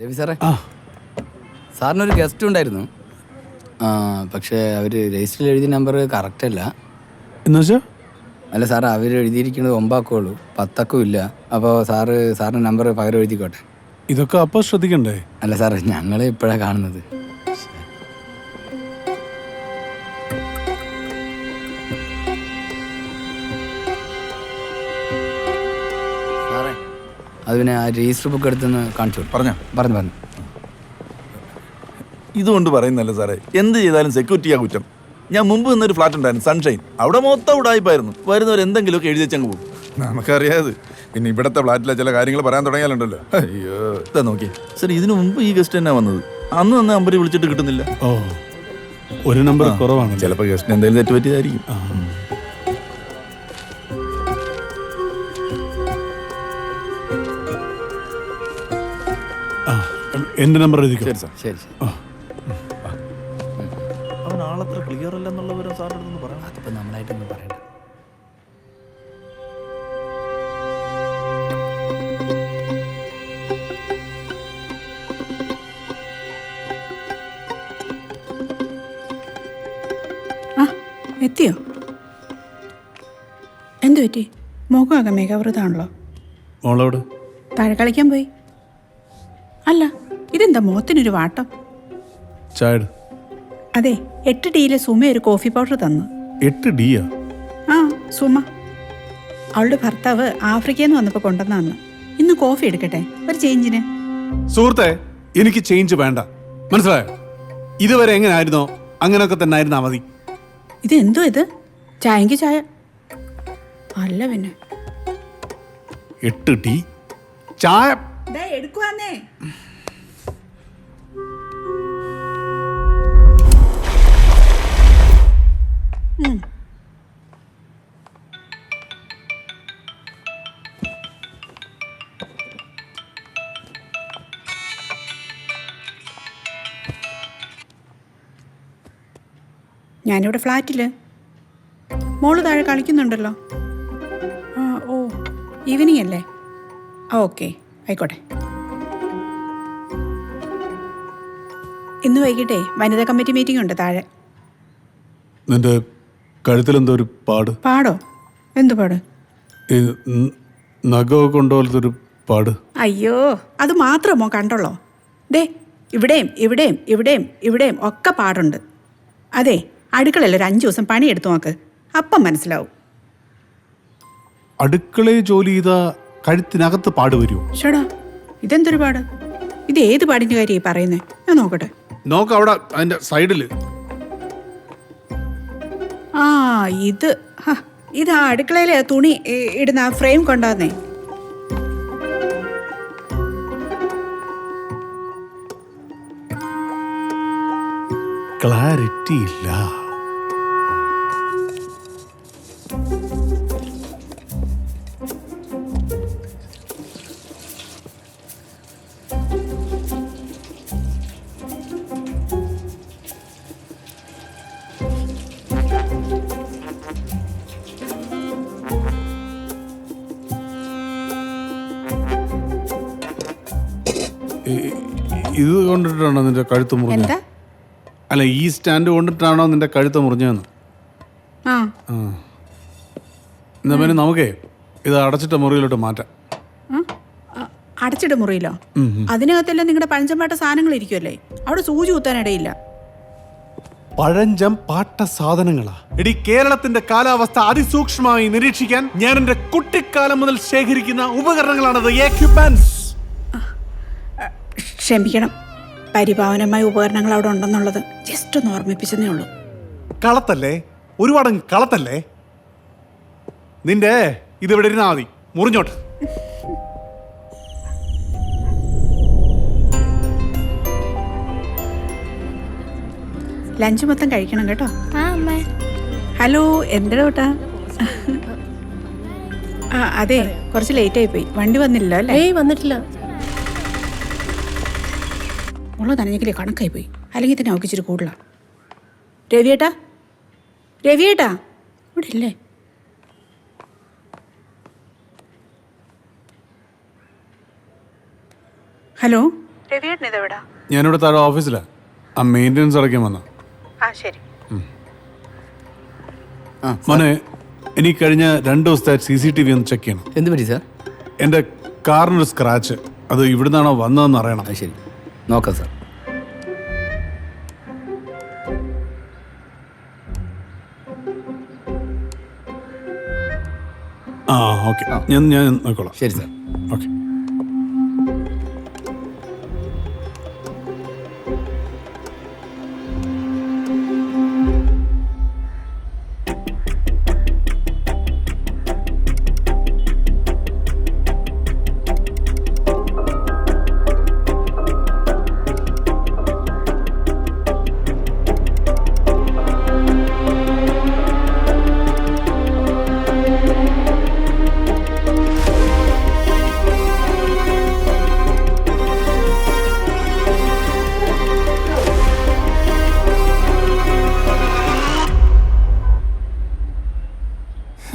രവി സാറേ. സാറിനൊരു ഗസ്റ്റ് ഉണ്ടായിരുന്നു. ആ പക്ഷേ അവർ രജിസ്റ്ററിൽ എഴുതിയ നമ്പർ കറക്റ്റ് അല്ല. അല്ല സാർ അവർ എഴുതിയിരിക്കുന്നത് ഒമ്പാക്കുള്ളൂ. പത്തക്കും ഇല്ല. അപ്പോൾ സാറ് സാറിന്റെ നമ്പർ പകരം എഴുതിക്കോട്ടെ. ഇതൊക്കെ അപ്പോൾ ശ്രദ്ധിക്കണ്ടേ? അല്ല സാറേ ഞങ്ങളെ ഇപ്പോഴാണ് കാണുന്നത്. അത് പിന്നെ ആ രജിസ്റ്റർ ബുക്ക് എടുത്തുനിന്ന് കാണിച്ചു പറഞ്ഞു പറഞ്ഞോ? പറഞ്ഞു പറഞ്ഞു. ഇതുകൊണ്ട് പറയുന്നല്ല സാറേ എന്ത് ചെയ്താലും സെക്യൂരിറ്റിയാ കുറ്റം. ഞാൻ മുമ്പ് നിന്നൊരു ഫ്ലാറ്റ് ഉണ്ടായിരുന്നു സൺഷൈൻ അവിടെ മൊത്തം ഉടായ്പായിരുന്നു വരുന്നവർ എന്തെങ്കിലുമൊക്കെ എഴുതി വെച്ചങ്ങ് പോകും. നമുക്കറിയാത്. പിന്നെ ഇവിടത്തെ ഫ്ലാറ്റിലെ ചില കാര്യങ്ങൾ പറയാൻ തുടങ്ങിയാലുണ്ടല്ലോ. അയ്യോ. ഇതാ നോക്കി. സാർ ഇതിനു മുമ്പ് ഈ ഗസ്റ്റ് തന്നെ വന്നത്. അന്ന് തന്നെ അമ്പരി വിളിച്ചിട്ട് കിട്ടുന്നില്ല. ഓ ഒരു നമ്പർ കുറവാണ് ചിലപ്പോൾ ഗസ്റ്റിന് എന്തെങ്കിലും തെറ്റ് എന്റെ നമ്പർ എഴുതിക്കോ? ശരി സാർ. ശരി ശരി. അവൻ ആളത്ര ക്ലിയർ അല്ലെന്നുള്ള വിവരം സാറിന്റെ അടുത്ത് പറയാം അതിപ്പോൾ നമ്മളായിട്ടൊന്നും പറയണ്ട. എത്തിയോ? എന്തു പറ്റി? മുഖമാകെ മേഘാവൃതാണല്ലോ മോളോട് താഴെ കളിക്കാൻ പോയി. അല്ല ഇതെന്താ മുഖത്തിനൊരു വാട്ടം? അതെ എട്ട് ഡിയിലെ സുമ ഒരു കോഫി പൗഡർ തന്നു. എട്ട് ഡിയാ ആ സുമ. അവളുടെ ഭർത്താവ് ആഫ്രിക്കയിൽ നിന്ന് വന്നപ്പോൾ കൊണ്ടുവന്നു ഇന്ന് കോഫി എടുക്കട്ടെ? ഒരു ചേഞ്ചിന്. സുഹൃത്തെ എനിക്ക് ചേഞ്ച് വേണ്ട. മനസ്സിലായോ? ഇതുവരെ എങ്ങനെ ആയിരുന്നോ അങ്ങനെയൊക്കെ തന്നെ ആയിരുന്നാ മതി. ഇത് എന്തോ ഇത്? ചായക്ക് ചായ. അല്ല പിന്നെ. എട്ട് ടീ? ചായ എടുക്കുവാന്നേ. ഞാനിവിടെ ഫ്ലാറ്റിൽ. മോൾ താഴെ കളിക്കുന്നുണ്ടല്ലോ. ആ ഓ ഈവനിങ് അല്ലേ ഓക്കെ ആയിക്കോട്ടെ. ഇന്ന് വൈകിട്ടേ വനിതാ കമ്മിറ്റി മീറ്റിംഗ് ഉണ്ട് താഴെ. നിന്റെ കഴുത്തിലെന്തോ ഒരു പാട്. പാടോ? എന്തു പാട്? നഖമൊക്കെ പാട്? അയ്യോ അത് മാത്രമോ കണ്ടോളോ ദേ ഇവിടെയും ഇവിടെയും ഇവിടെയും ഇവിടെയും ഒക്കെ പാടുണ്ട്. അതെ അടുക്കളയിൽ ഒരു അഞ്ച് ദിവസം പണിയെടുത്തു നോക്ക്. അപ്പം മനസ്സിലാവും. അടുക്കളയിൽ ജോലി ചെയ്ത കഴുത്തിനകത്ത് പാട് വരുമോ ഷടാ ഇതെന്തൊരു പാട്? ഇത് ഏത് പാടിന്റെ കാര്യമായി പറയുന്നേ? ഞാൻ നോക്കട്ടെ. നോക്ക് അവിടെ അതിന്റെ സൈഡിൽ. ആ ഇത് ഹ, ഇത് ആ അടുക്കളയിലെ തുണി ഇ- ഇടുന്ന ആ ഫ്രെയിം കൊണ്ടുവന്നേ ക്ലാരിറ്റി ഇല്ല ഇത് കൊണ്ടിട്ടാണോ നിന്റെ കഴുത്ത് മുറിഞ്ഞത്? അല്ല ഈ സ്റ്റാൻഡ് കൊണ്ടിട്ടാണോ നിന്റെ കഴുത്ത് മുറിഞ്ഞതെന്ന്? ആ. എന്നാ പിന്നെ നമുക്കേ ഇത് അടച്ചിട്ട മുറിയിലോട്ട് മാറ്റാം. ആ? ആ, അടച്ചിട മുറിയിലോ? അതിനകത്തെല്ലാം നിങ്ങളുടെ പഴഞ്ചമ്പാട്ട സാധനങ്ങൾ ഇരിക്കുമല്ലേ അവിടെ സൂചി കുത്താനിടയില്ല പഴഞ്ചം പാട്ട സാധനങ്ങളാ. എടി കേരളത്തിന്റെ കാലാവസ്ഥ അതിസൂക്ഷ്മമായി നിരീക്ഷിക്കാൻ ഞാൻ എന്റെ കുട്ടിക്കാലം മുതൽ ശേഖരിക്കുന്ന ഉപകരണങ്ങളാണത്. എക്യുപ്മെന്റ്സ് ക്ഷമിക്കണം. പരിപാവനമായ ഉപകരണങ്ങൾ അവിടെ ഉണ്ടെന്നുള്ളത് ജസ്റ്റ് ഒന്ന് ഓർമ്മിപ്പിച്ചതേ ഉള്ളൂ. കളത്തല്ലേ? ഒരുപാട് കളത്തല്ലേ? നിന്റെ ഇതിവിടെ ഇരുന്നാ മതി. മുറിഞ്ഞോട്ട്. ലഞ്ച് മൊത്തം കഴിക്കണം കേട്ടോ. ആ അമ്മ. ഹലോ എന്താ കേട്ടാ ആ അതെ കുറച്ച് ലേറ്റ് ആയി പോയി. വണ്ടി വന്നില്ല അല്ലേ? ഏയ് വന്നിട്ടില്ല. ഉള്ള നനഞ്ഞെങ്കിലേ കണക്കായി പോയി. അല്ലെങ്കിൽ തന്നെ അവൾക്ക് ഇച്ചിരി കൂടുതലാണ് രവിയേട്ടാ? രവിയേട്ടാ ഇവിടെ ഇല്ലേ ഹലോ ഞാനിവിടെ താഴെ ഓഫീസിലാ. ആ മെയിന്റെനൻസ് അടയ്ക്കാൻ വന്ന. ആ ശരി. ആ മോനെ എനിക്ക് കഴിഞ്ഞ രണ്ട് ദിവസത്തെ സി സി ടി വി ഒന്ന് ചെക്ക് ചെയ്യണം. എന്ത് പറ്റി സാർ എന്റെ കാറിനൊരു സ്ക്രാച്ച് അത് ഇവിടുന്നാണോ വന്നതെന്ന് അറിയണം. ശരി. നോക്കാം സാർ. ആ ഓക്കെ. ഞാൻ ഞാൻ നോക്കോളാം. ശരി സാർ. ഓക്കെ.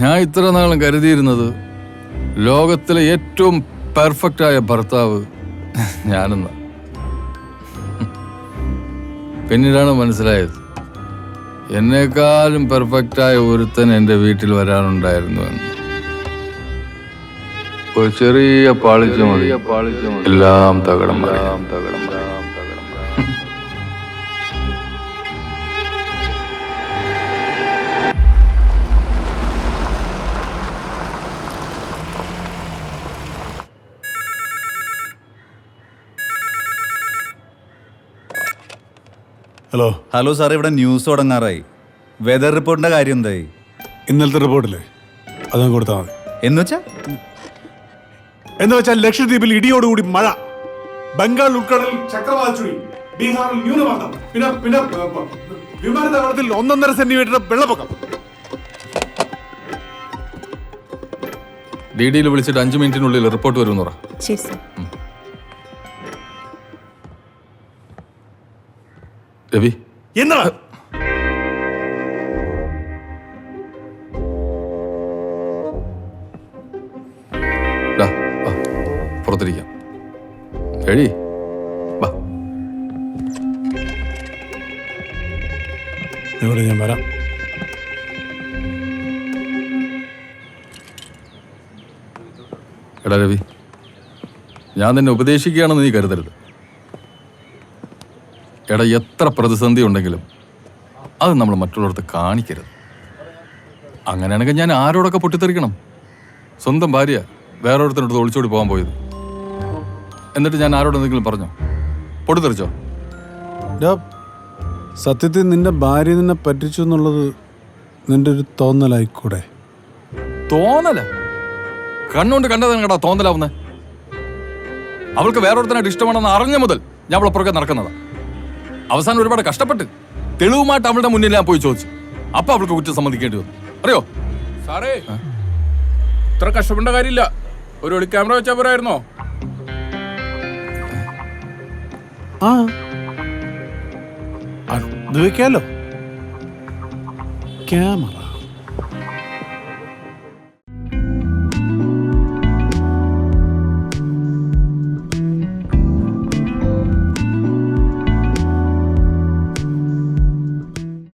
ഞാൻ ഇത്ര നാളും കരുതിയിരുന്നത് ലോകത്തിലെ ഏറ്റവും പെർഫെക്റ്റ് ആയ ഭർത്താവ് ഞാനെന്ന. പിന്നീടാണ് മനസ്സിലായത് എന്നെക്കാളും പെർഫെക്റ്റ് ആയ ഒരുത്തൻ എന്റെ വീട്ടിൽ വരാനുണ്ടായിരുന്നു എന്ന്. ഒരു ചെറിയ പാളിച്ച മതി. എല്ലാം തകടം തകടം ഹലോ ഹലോ സാർ ഇവിടെ ന്യൂസ് തുടങ്ങാറായി. വെതർ റിപ്പോർട്ടിന്റെ കാര്യം എന്തായി? ഇന്നലത്തെ റിപ്പോർട്ടില്ലേ അത് കൊടുത്താൽ മതി. എന്ന് വെച്ചാ? എന്ന് വെച്ചാൽ ലക്ഷദ്വീപിൽ ഇടിയോടുകൂടി മഴ. ബംഗാൾ ഉൾക്കടലിൽ ചക്രവാത ചുഴി ബീഹാറിൽ ന്യൂനമർദ്ദം പിന്നെ പിന്നെ വിമാനത്താവളത്തിൽ ഒന്നൊന്നര സെന്റിമീറ്റർ വെള്ളപ്പൊക്കം. ഡി ഡിയിൽ വിളിച്ചിട്ട് അഞ്ച് മിനിറ്റിനുള്ളിൽ റിപ്പോർട്ട് വരുമെന്ന് പറ. ശരി സാർ രവി. എന്താ ഡാ, വാ, പുറത്തിരിക്കാം. എഴി വാ. ഇവിടെ ഞാൻ വരാം. എടാ രവി ഞാൻ നിന്നെ ഉപദേശിക്കുകയാണെന്ന് നീ കരുതരുത്. എടാ എത്ര പ്രതിസന്ധി ഉണ്ടെങ്കിലും അത് നമ്മൾ മറ്റുള്ളവർക്ക് കാണിക്കരുത്. അങ്ങനെയാണെങ്കിൽ ഞാൻ ആരോടൊക്കെ പൊട്ടിത്തെറിക്കണം? സ്വന്തം ഭാര്യ വേറൊരുത്തിനടുത്ത് ഒളിച്ചോടി പോകാൻ പോയത്. എന്നിട്ട് ഞാൻ ആരോട് എന്തെങ്കിലും പറഞ്ഞോ? പൊട്ടിത്തെറിച്ചോ? സത്യത്തിൽ നിന്റെ ഭാര്യ നിന്നെ പറ്റിച്ചു എന്നുള്ളത് നിന്റെ ഒരു തോന്നലായിക്കൂടെ? തോന്നല? കണ്ണുകൊണ്ട് കണ്ടതാണ് കേട്ടോ തോന്നലാവുന്നേ. അവൾക്ക് വേറൊരുത്തനായിട്ട് ഇഷ്ടമാണെന്ന് അറിഞ്ഞ മുതൽ ഞാൻ അവളെ പുറകെ നടക്കുന്നതാ. അവസാനം ഒരുപാട് കഷ്ടപ്പെട്ട് തെളിവുമായിട്ട് അവളുടെ മുന്നിൽ ഞാൻ പോയി ചോദിച്ചു. അപ്പൊ അവൾക്ക് കുറ്റം സമ്മതിക്കേണ്ടി വന്നു. അറിയോ? സാറേ ഇത്ര കഷ്ടപ്പെട്ട കാര്യമില്ല. ഒരു ഒളി ക്യാമറ വെച്ചാൽ പോരായിരുന്നോ? ആ. അത് വെക്കാലോ. ക്യാമറ.